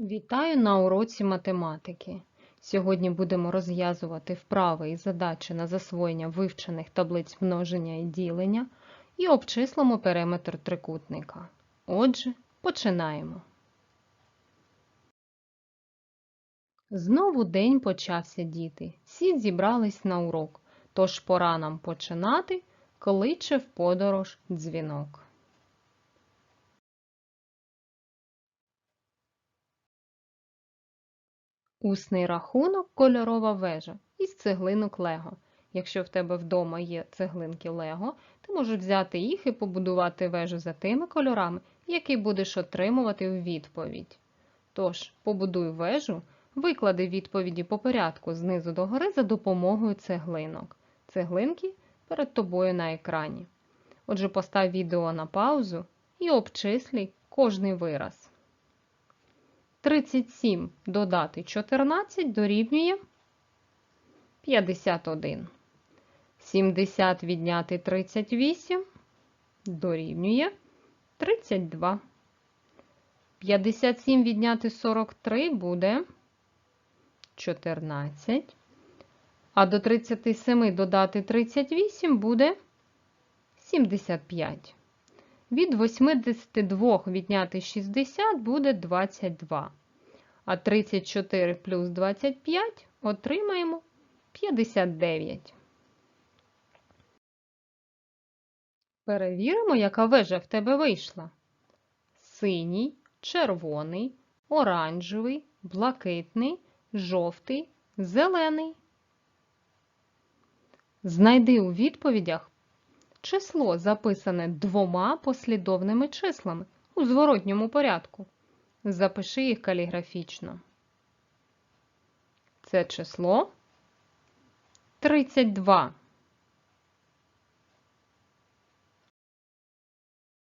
Вітаю на уроці математики. Сьогодні будемо розв'язувати вправи і задачі на засвоєння вивчених таблиць множення і ділення і обчислимо периметр трикутника. Отже, починаємо. Знову день почався, діти. Всі зібрались на урок, тож пора нам починати, кличе в подорож дзвінок. Усний рахунок кольорова вежа із цеглинок Лего. Якщо в тебе вдома є цеглинки Лего, ти можеш взяти їх і побудувати вежу за тими кольорами, які будеш отримувати у відповідь. Тож, побудуй вежу, виклади відповіді по порядку знизу до гори за допомогою цеглинок. Цеглинки перед тобою на екрані. Отже, постав відео на паузу і обчислюй кожний вираз. 37 додати 14 дорівнює 51. 70 відняти 38 дорівнює 32. 57 відняти 43 буде 14. А до 37 додати 38 буде 75. Від 82 відняти 60 буде 22. А 34 плюс 25 отримаємо 59. Перевіримо, яка вежа в тебе вийшла. Синій, червоний, оранжевий, блакитний, жовтий, зелений. Знайди у відповідях число, записане двома послідовними числами у зворотньому порядку. Запиши їх каліграфічно. Це число 32.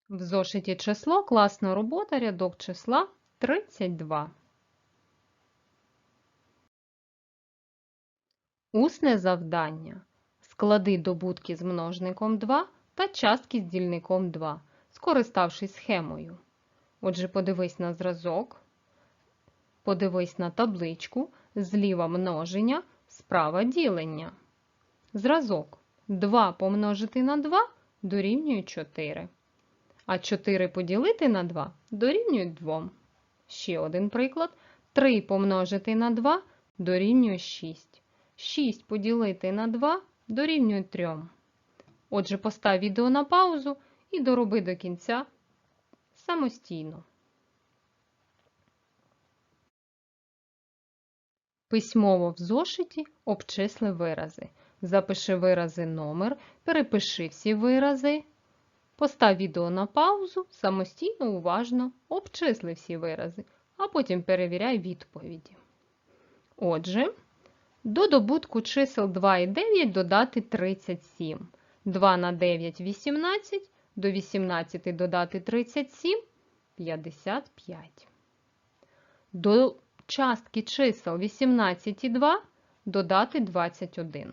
В зошиті число класна робота, рядок числа 32. Усне завдання. Склади добутки з множником 2 та частки з дільником 2, скориставшись схемою. Отже, подивись на зразок, подивись на табличку, зліва множення, справа ділення. Зразок 2 помножити на 2 дорівнює 4. А 4 поділити на 2 дорівнює 2. Ще один приклад. 3 помножити на 2 дорівнює 6. 6 поділити на 2 дорівнює 3. Отже, постав відео на паузу і дороби до кінця самостійно. Письмово в зошиті обчисли вирази. Запиши вирази номер, перепиши всі вирази. Постав відео на паузу, самостійно, уважно обчисли всі вирази, а потім перевіряй відповіді. Отже, до добутку чисел 2 і 9 додати 37. 2 на 9 – 18, до 18 додати 37 – 55. До частки чисел 18 і 2 додати 21.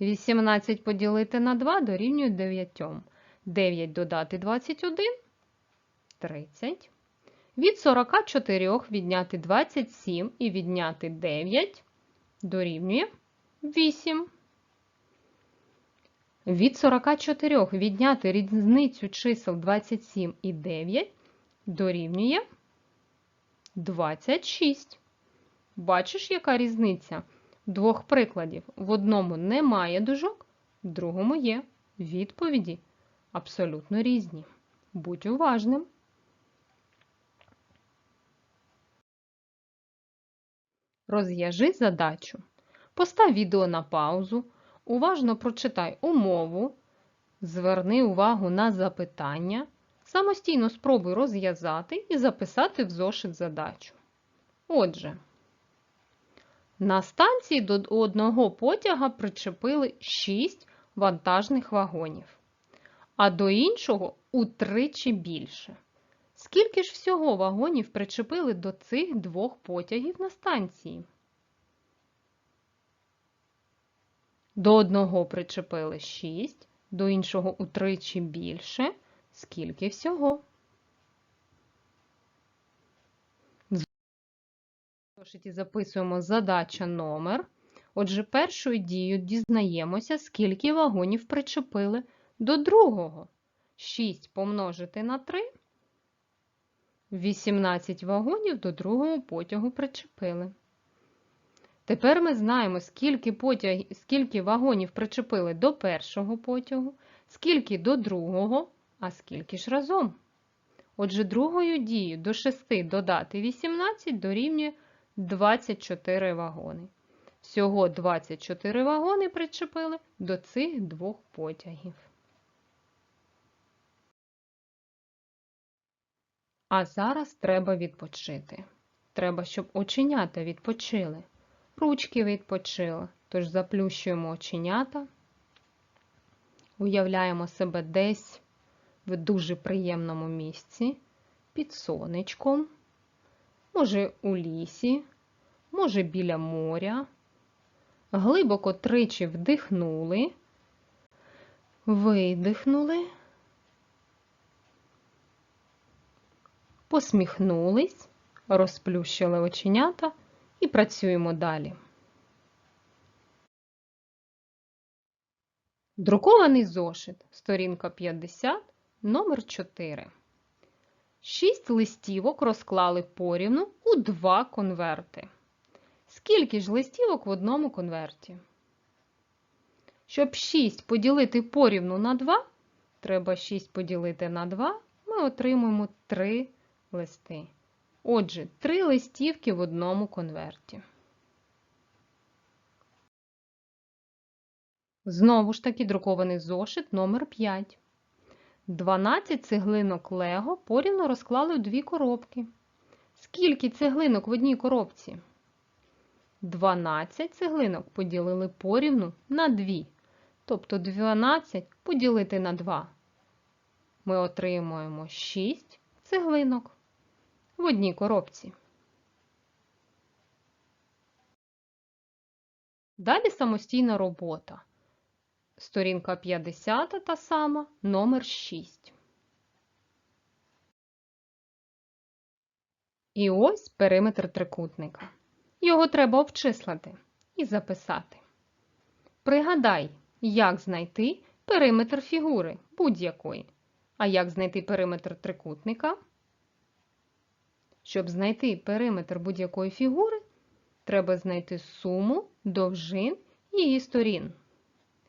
18 поділити на 2 дорівнює 9. 9 додати 21 – 30. Від 44 відняти 27 і відняти 9 дорівнює 8. Від 44 відняти різницю чисел 27 і 9 дорівнює 26. Бачиш, яка різниця? Двох прикладів. В одному немає дужок, в другому є. Відповіді абсолютно різні. Будь уважним. Розв'яжи задачу. Постав відео на паузу. Уважно прочитай умову, зверни увагу на запитання, самостійно спробуй розв'язати і записати в зошит задачу. Отже, на станції до одного потяга причепили 6 вантажних вагонів, а до іншого утричі більше. Скільки ж всього вагонів причепили до цих двох потягів на станції? До одного причепили 6, до іншого утричі більше. Скільки всього? Зошиті записуємо задача номер. Отже, першою дією дізнаємося, скільки вагонів причепили до другого. 6 помножити на 3. 18 вагонів до другого потягу причепили. Тепер ми знаємо, скільки, потяг... скільки вагонів причепили до першого потягу, скільки до другого, а скільки ж разом. Отже, другою дією до 6 додати 18 дорівнює 24 вагони. Всього 24 вагони причепили до цих двох потягів. А зараз треба відпочити. Треба, щоб оченята відпочили. Ручки відпочили. Тож заплющуємо оченята, уявляємо себе десь в дуже приємному місці, під сонечком, може у лісі, може біля моря. Глибоко тричі вдихнули, видихнули, посміхнулись, розплющили оченята і працюємо далі. Друкований зошит, сторінка 50, номер 4. Шість листівок розклали порівну у два конверти. Скільки ж листівок в одному конверті? Щоб 6 поділити порівну на 2, треба 6 поділити на 2, ми отримуємо 3 листи. Отже, 3 листівки в одному конверті. Знову ж таки друкований зошит номер 5. 12 цеглинок Лего порівну розклали у дві коробки. Скільки цеглинок в одній коробці? 12 цеглинок поділили порівну на 2. Тобто 12 поділити на 2. Ми отримуємо 6 цеглинок в одній коробці. Далі самостійна робота. Сторінка 50 та сама, номер 6. І ось периметр трикутника. Його треба обчислити і записати. Пригадай, як знайти периметр фігури будь-якої. А як знайти периметр трикутника? Щоб знайти периметр будь-якої фігури, треба знайти суму довжин її сторін.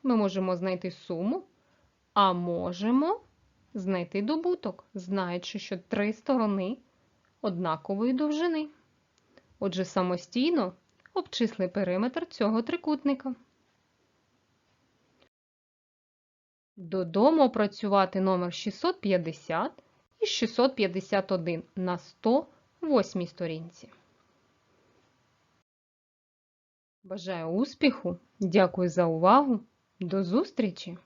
Ми можемо знайти суму, а можемо знайти добуток, знаючи, що три сторони однакової довжини. Отже, самостійно обчисли периметр цього трикутника. Додому опрацювати номер 650 і 651 на 108 сторінці. Бажаю успіху! Дякую за увагу! До зустрічі!